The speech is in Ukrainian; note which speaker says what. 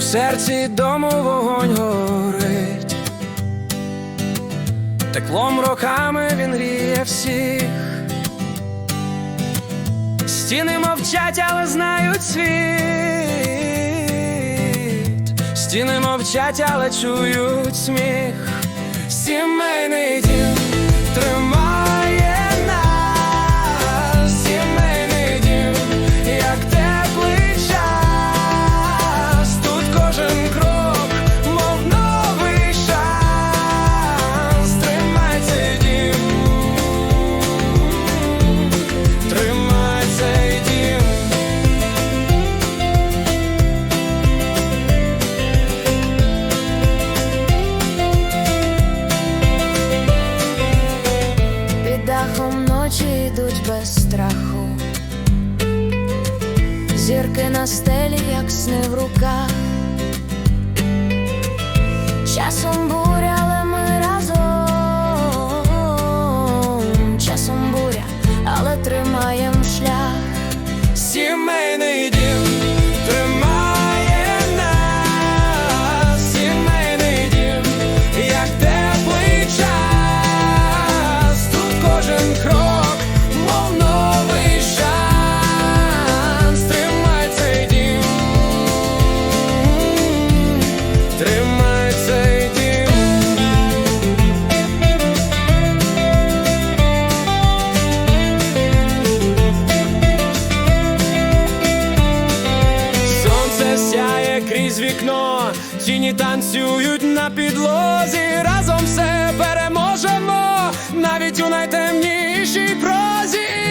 Speaker 1: серці дому вогонь горить, теплом роками він гріє всіх. Стіни мовчать, але знають світ. Стіни мовчать, але чують сміх. Сімейний
Speaker 2: Зірки на стелі, як сни в руках. Часом буря, але ми разом. Часом буря, але тримаєм шлях.
Speaker 1: Сімейний крізь вікно, тіні танцюють на підлозі. Разом все переможемо навіть у найтемнішій прозі.